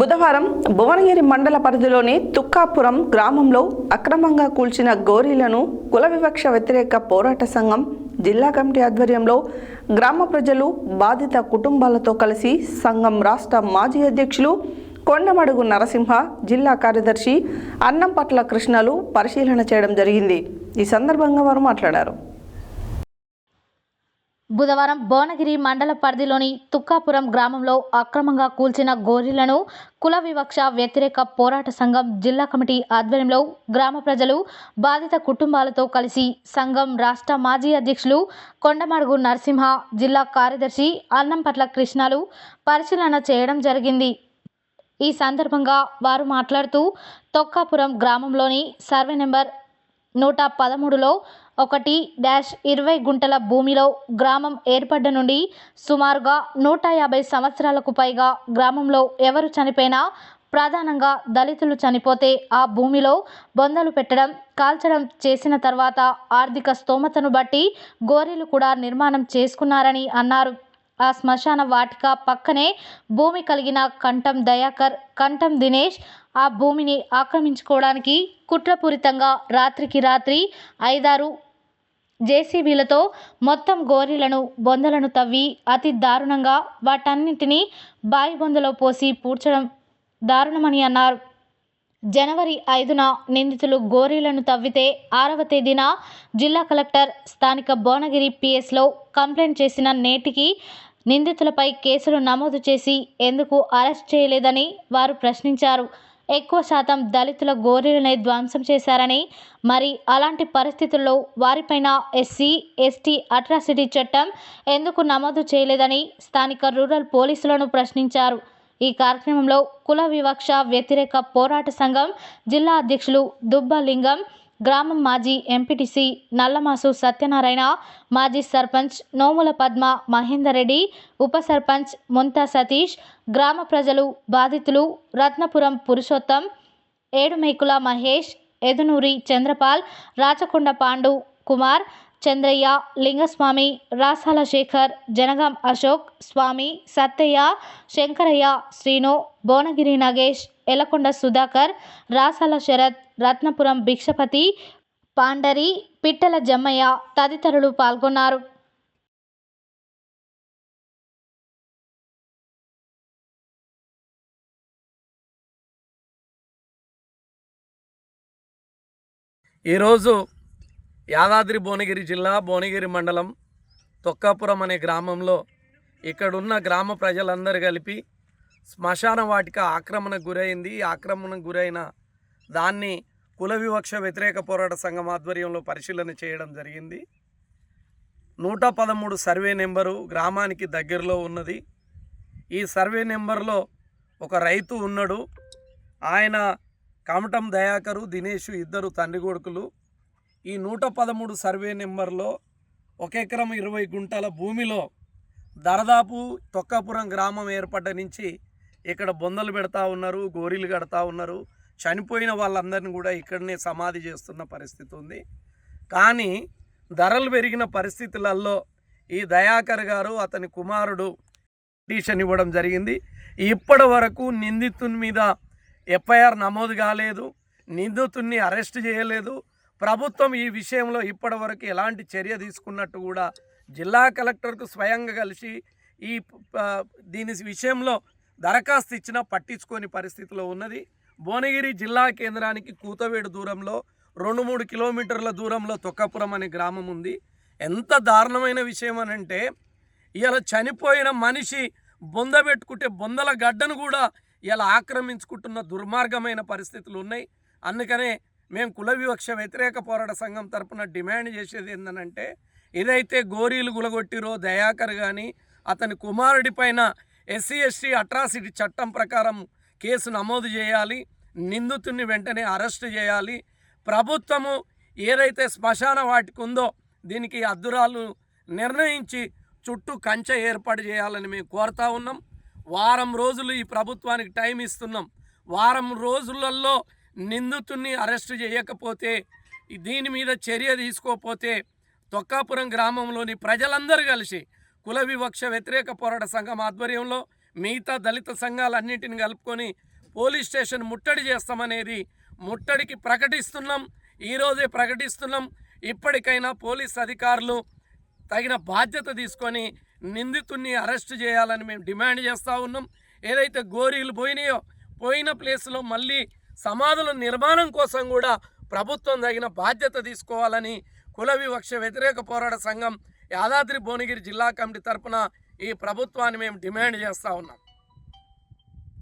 బుధవారం భువనగిరి మండల పరిధిలోని తుక్కాపురం గ్రామంలో అక్రమంగా కూల్చిన గోరీలను కుల వివక్ష వ్యతిరేక పోరాట సంఘం జిల్లా కమిటీ ఆధ్వర్యంలో గ్రామ ప్రజలు బాధిత కుటుంబాలతో కలిసి సంఘం రాష్ట్ర మాజీ అధ్యక్షులు కొండమడుగు నరసింహ జిల్లా కార్యదర్శి అన్నంపట్ల కృష్ణలు పరిశీలన చేయడం జరిగింది. ఈ సందర్భంగా వారు మాట్లాడారు. బుధవారం భువనగిరి మండల పరిధిలోని తుక్కాపురం గ్రామంలో అక్రమంగా కూల్చిన గోరీలను కుల వివక్ష వ్యతిరేక పోరాట సంఘం జిల్లా కమిటీ ఆధ్వర్యంలో గ్రామ ప్రజలు బాధిత కుటుంబాలతో కలిసి సంఘం రాష్ట్ర మాజీ అధ్యక్షులు కొండమడుగు నరసింహ జిల్లా కార్యదర్శి అన్నంపట్ల కృష్ణలు పరిశీలన చేయడం జరిగింది. ఈ సందర్భంగా వారు మాట్లాడుతూ తొక్కాపురం గ్రామంలోని సర్వే నెంబర్ నూట పదమూడులో ఒకటి డాష్ ఇరవై గుంటల భూమిలో గ్రామం ఏర్పడ్డ నుండి సుమారుగా నూట యాభై సంవత్సరాలకు పైగా గ్రామంలో ఎవరు చనిపోయినా ప్రధానంగా దళితులు చనిపోతే ఆ భూమిలో బొందలు పెట్టడం కాల్చడం చేసిన తర్వాత ఆర్థిక స్తోమతను బట్టి గోరీలు కూడా నిర్మాణం చేసుకున్నారని అన్నారు. ఆ శ్మశాన వాటిక పక్కనే భూమి కలిగిన కంఠం దయాకర్ కంఠం దినేష్ ఆ భూమిని ఆక్రమించుకోవడానికి కుట్రపూరితంగా రాత్రికి రాత్రి ఐదారు జేసీబీలతో మొత్తం గోరీలను బొందలను తవ్వి అతి దారుణంగా వాటన్నింటినీ బాయి బొందలో పోసి పూడ్చడం దారుణమని అన్నారు. జనవరి ఐదున నిందితులు గోరీలను తవ్వితే ఆరవ తేదీన జిల్లా కలెక్టర్ స్థానిక భువనగిరి పిఎస్లో కంప్లైంట్ చేసిన నేటికి నిందితులపై కేసులు నమోదు చేసి ఎందుకు అరెస్ట్ చేయలేదని వారు ప్రశ్నించారు. ఎక్కువ శాతం దళితుల గోరీలనే ధ్వంసం చేశారని మరి అలాంటి పరిస్థితుల్లో వారిపైన ఎస్సీ ఎస్టీ అట్రాసిటీ చట్టం ఎందుకు నమోదు చేయలేదని స్థానిక రూరల్ పోలీసులను ప్రశ్నించారు. ఈ కార్యక్రమంలో కుల వివక్ష వ్యతిరేక పోరాట సంఘం జిల్లా అధ్యక్షులు దుబ్బలింగం గ్రామం మాజీ ఎంపీటీసీ నల్లమాసు సత్యనారాయణ మాజీ సర్పంచ్ నోముల పద్మ మహేందర్ రెడ్డి ఉప సర్పంచ్ ముంతా సతీష్ గ్రామ ప్రజలు బాధితులు రత్నపురం పురుషోత్తం ఏడుమేకుల మహేష్ ఎదునూరి చంద్రపాల్ రాచకొండ పాండు కుమార్ చంద్రయ్య లింగస్వామి రాసాల శేఖర్ జనగాం అశోక్ స్వామి సత్తయ్య శంకరయ్య శ్రీను భువనగిరి నగేష్ ఎలకొండ సుధాకర్ రాసాల శరత్ రత్నపురం భిక్షపతి పాండరి పిట్టల జమ్మయ్య తదితరులు పాల్గొన్నారు. ఈరోజు యాదాద్రి భువనగిరి జిల్లా భువనగిరి మండలం తొక్కాపురం అనే గ్రామంలో ఇక్కడున్న గ్రామ ప్రజలందరూ కలిపి శ్మశాన వాటిక ఆక్రమణకు గురైంది. ఈ ఆక్రమణకు గురైన దాన్ని కుల వివక్ష వ్యతిరేక పోరాట సంఘం ఆధ్వర్యంలో పరిశీలన చేయడం జరిగింది. నూట పదమూడు సర్వే నెంబరు గ్రామానికి దగ్గరలో ఉన్నది. ఈ సర్వే నెంబర్లో ఒక రైతు ఉన్నాడు. ఆయన కమటం దయాకరు దినేష్ ఇద్దరు తండ్రి కొడుకులు. ఈ నూట పదమూడు సర్వే నెంబర్లో ఒక ఎకరం ఇరవై గుంటల భూమిలో దరదాపు తొక్కాపురం గ్రామం ఏర్పడ్డ నుంచి ఇక్కడ బొందలు పెడతా ఉన్నారు గోరీలు కడతా ఉన్నారు. చనిపోయిన వాళ్ళందరినీ కూడా ఇక్కడనే సమాధి చేస్తున్న పరిస్థితి ఉంది. కానీ ధరలు పెరిగిన పరిస్థితులలో ఈ దయాకర్ గారు అతని కుమారుడు పిటిషన్ ఇవ్వడం జరిగింది. ఇప్పటి వరకు నిందితుని మీద ఎఫ్ఐఆర్ నమోదు కాలేదు నిందితుడిని అరెస్ట్ చేయలేదు. ప్రభుత్వం ఈ విషయంలో ఇప్పటి వరకు ఎలాంటి చర్య తీసుకున్నట్టు కూడా జిల్లా కలెక్టర్కు స్వయంగా కలిసి ఈ దీని విషయంలో దరఖాస్తు ఇచ్చినా పట్టించుకోని పరిస్థితిలో ఉన్నది. భువనగిరి జిల్లా కేంద్రానికి కూతవేడు దూరంలో రెండు మూడు కిలోమీటర్ల దూరంలో తొక్కపురం అనే గ్రామం ఉంది. ఎంత దారుణమైన విషయం అని అంటే ఇలా చనిపోయిన మనిషి బొంద పెట్టుకుంటే బొందల గడ్డను కూడా ఇలా ఆక్రమించుకుంటున్న దుర్మార్గమైన పరిస్థితులు ఉన్నాయి. అందుకనే మేము కుల వివక్ష వ్యతిరేక పోరాట సంఘం తరపున డిమాండ్ చేసేది ఏంటనంటే ఏదైతే గోరీలు గులగొట్టిరో దయాకర్ కానీ అతని కుమారుడి పైన ఎస్సీ ఎస్టీ అట్రాసిటీ చట్టం ప్రకారం కేసు నమోదు చేయాలి. నిందితుడిని వెంటనే అరెస్ట్ చేయాలి. ప్రభుత్వము ఏదైతే శ్మశాన వాటికి ఉందో దీనికి అద్దురాలు నిర్ణయించి చుట్టూ కంచె ఏర్పాటు చేయాలని మేము కోరుతా ఉన్నాం. వారం రోజులు ఈ ప్రభుత్వానికి టైం ఇస్తున్నాం. వారం రోజులలో నిందితుడిని అరెస్ట్ చేయకపోతే దీని మీద చర్య తీసుకోకపోతే తొక్కాపురం గ్రామంలోని ప్రజలందరూ కలిసి కుల వివక్ష వ్యతిరేక పోరాట సంఘం ఆధ్వర్యంలో మిగతా దళిత సంఘాలన్నింటిని కలుపుకొని పోలీస్ స్టేషన్ ముట్టడి చేస్తామనేది ముట్టడికి ప్రకటిస్తున్నాం. ఈరోజే ప్రకటిస్తున్నాం. ఇప్పటికైనా పోలీస్ అధికారులు తగిన బాధ్యత తీసుకొని నిందితుడిని అరెస్ట్ చేయాలని మేము డిమాండ్ చేస్తూ ఉన్నాం. ఏదైతే గోరీలు పోయినాయో పోయిన ప్లేస్లో మళ్ళీ సమాధుల నిర్మాణం కోసం కూడా ప్రభుత్వం తగిన బాధ్యత తీసుకోవాలని కుల వివక్ష వ్యతిరేక పోరాట సంఘం యాదాద్రి భువనగిరి జిల్లా కమిటీ తరఫున ఈ ప్రభుత్వాన్ని మేము డిమాండ్ చేస్తూ ఉన్నాం.